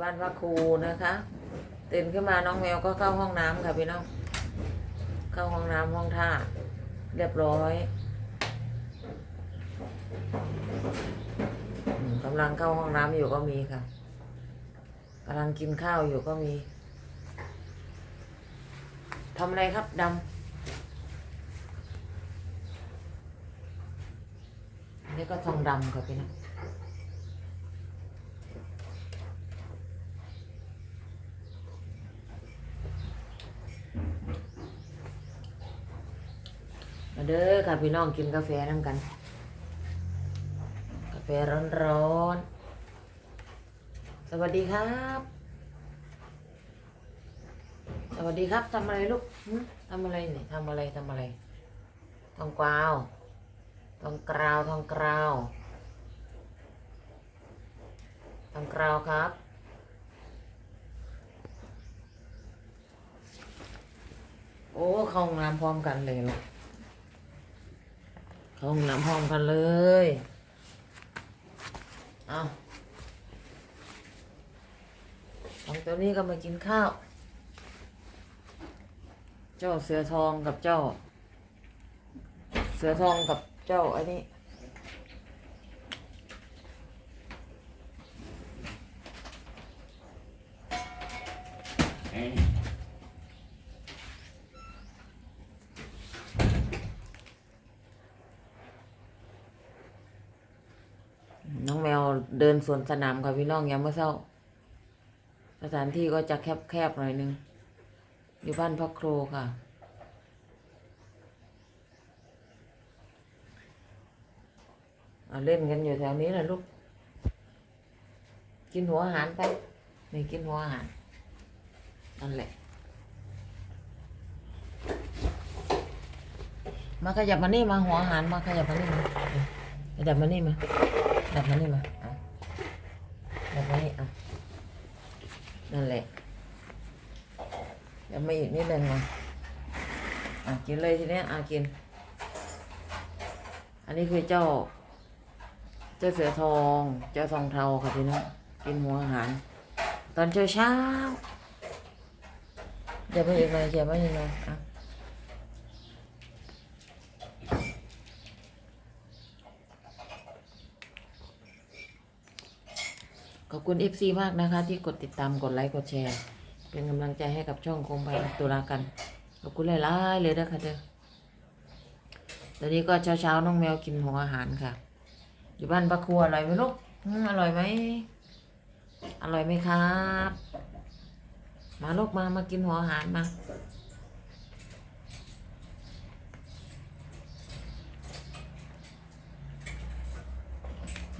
บ้านว่าครูนะคะตื่นขึ้นมาน้องแมวก็เข้าห้องน้ำค่ะพี่น้อง เข้าห้องน้ำห้องท่า เรียบร้อยอืมกำลังเข้าห้องน้ำอยู่ก็มีค่ะกำลังกินข้าวอยู่ก็มีทำอะไรครับดำอันนี่ก็ทองดำค่ะพี่น้อง เด้อค่ะพี่น้องกินกาแฟน้ำกัน กาแฟร้อนๆ สวัสดีครับ สวัสดีครับทำอะไรลูกทำอะไรเนี่ยทำอะไรทำอะไรทองกวาวทองกราวทองกราวทองกราวครับโอ้ เข้าห้องน้ำพร้อมกันเลยลูกเข้า ห้องน้ำพร้องกันเลย เอาตองตัวนี้ก็มากินข้าว เจ้าเสือทองกับเจ้า เสือทองกับเจ้าอันนี้ น้องแมวเดินสวนสนามกับพี่น้องยามเมื่อเช้า สถานที่ก็จะแคบๆหน่อยนึง อยู่บ้านพ่อครูค่ะเอาเล่นกันอยู่แถวนี้แหละลูก กินหัวอาหารไปนี่กินหัวอาหารนั่นแหละ มาขยับมานี่มาหัวอาหารมาขยับมานี่มาขยับมานี่มา ดับมานี่มาเอาดับมานี่เอานั่นแหละเดี๋ยวมาอีกนิดนึงมาอะกินเลยทีเนี้ยอะกิน อันนี้คือเจ้า เจ้าเสือทอง เจ้าทองเทาค่ะพี่น้กินหัวอาหาร ตอนเช้าเช้าๆเดี๋ยวมาอีกหน่อยเดี๋ยวมาอีกหน่อยอะ ขอบคุณ FC มากนะคะ ที่กดติดตามกดไลค์กดแชร์ เป็นกำลังใจให้กับช่องคมไปตุลากัน ขอบคุณหลายๆเลยนะคะเด้อตอนนี้ก็เช้าๆน้องแมวกินหัวอาหารค่ะ อยู่บ้านปลาครัวอร่อยไหมลูกอร่อยไหมอร่อยไหมครับ มาลูกมามากินหัวอาหารมา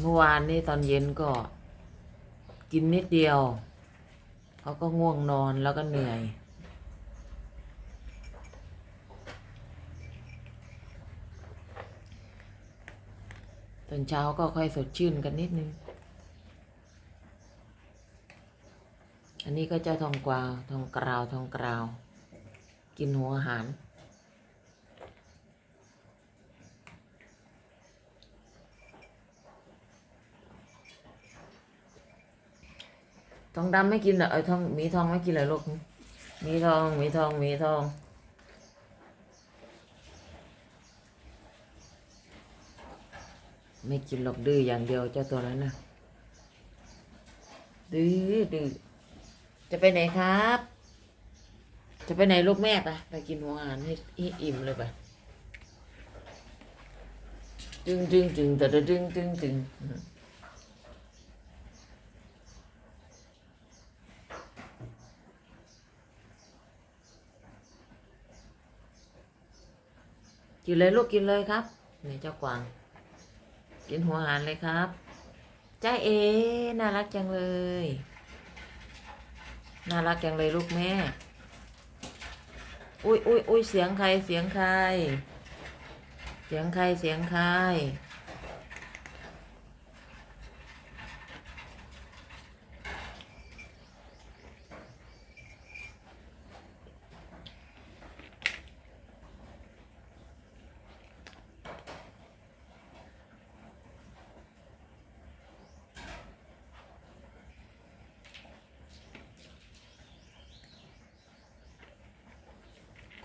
เมื่อวานนี่ตอนเย็นก็ กินนิดเดียว เขาก็ง่วงนอนแล้วก็เหนื่อย ตอนเช้าก็ค่อยสดชื่นกันนิดนึง อันนี้ก็เจ้าทองกวาว ทองกราว ทองกราว กินหัวอาหาร ทองดำไม่กินเหรอเออทองมีทองไม่กินเหรอลูกมีทองมีทองมีทองไม่กินหรอกดื้ออย่างเดียวเจ้าตัวนั้นนะดื้อดื้อจะไปไหนครับ จะไปไหนลูกแม่ไปไปกินหัวอาหารให้ให้อิ่มเลยไปจึงจึงจึงแต่ดึงจึงจึง กินเลยลูกกินเลยครับนี่เจ้ากวาง กินหัวหารเลยครับจ้าเอ น่ารักจังเลย น่ารักจังเลยลูกแม่ อุ้ยอุ้ยอุ้ยเสียงใครเสียงใคร เสียงใครเสียงใคร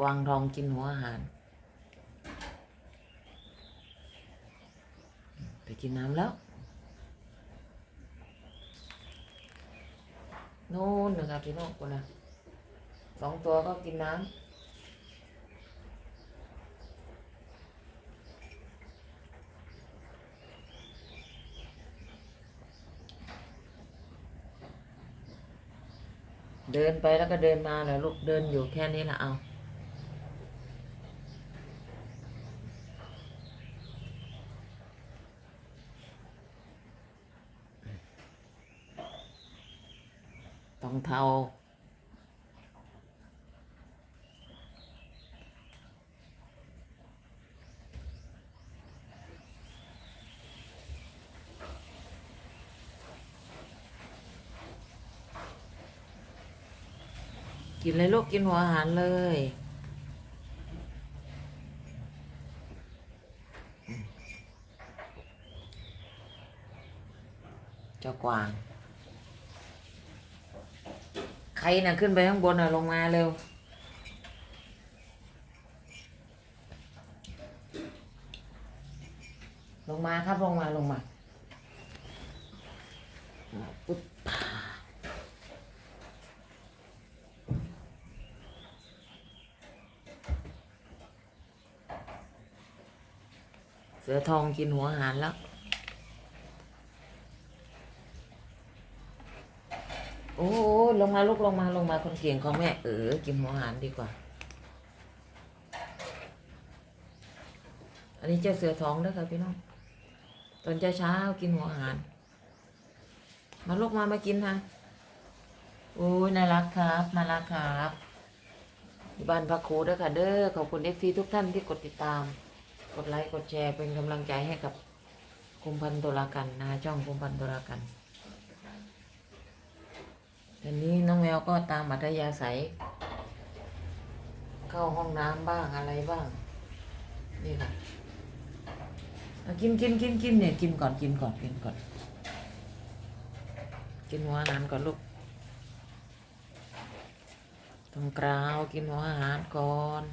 วางทองกินหัวอาหาร ไปกินน้ำแล้วโน่นนะครับพี่น้องคนนะสองตัวก็กินน้ำเดินไปแล้วก็เดินมาแหละลูกเดินอยู่แค่นี้ละเอา เทากินเลยลูกกินหัวอาหารเลยเจ้ากวาง รน่ะขึ้นไปข้างบนน่ะลงมาเร็ว ลงมาครับลงมาลงมาปุ๊บเสือทองกินหัวอาหารแล้ว โอ้ ยลงมาลูกลงมาลงมาคนเก่งของแม่เออกินหัวอาหารดีกว่า อันนี้เจ้าเสือท้องด้อค่ะพี่น้อง ตอนเช้าเช้าๆกินหัวอาหารมาลูกมามากินนะโอ้ยน่ารักครับน่ารักครับบ้านพักครูด้อค่ะเด้อขอบคุณเอฟซีทุกท่านที่กดติดตาม กดไลค์กดแชร์เป็นกำลังใจให้กับคุมพันตุลากันนะช่องคุมพันตุลากัน อันนี้น้องแมวก็ตามอัธยาศัย เข้าห้องน้ำบ้างอะไรบ้าง นี่ค่ะเอากินกินกินกินเนี่ยกินก่อนกินก่อนกินก่อน กินหัวอาหารก่อนลูกต้องกราวกินหัวอาหารก่อน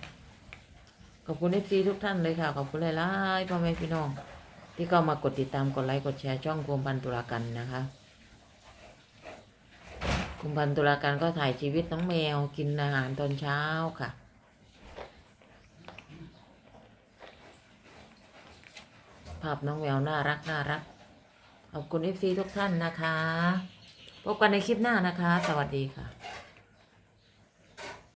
ขอบคุณเอฟซีทุกท่านเลยค่ะขอบคุณหลายๆพ่อแม่พี่น้อง ที่เข้ามากดติดตามกดไลค์กดแชร์ช่องโคมพันตุลากันนะคะ คุณพันตุลาการก็ถ่ายชีวิตน้องแมวกินอาหารตอนเช้าค่ะ ภาพน้องแมวน่ารักน่ารัก ขอบคุณเอฟซีทุกท่านนะคะ พบกันในคลิปหน้านะคะ สวัสดีค่ะ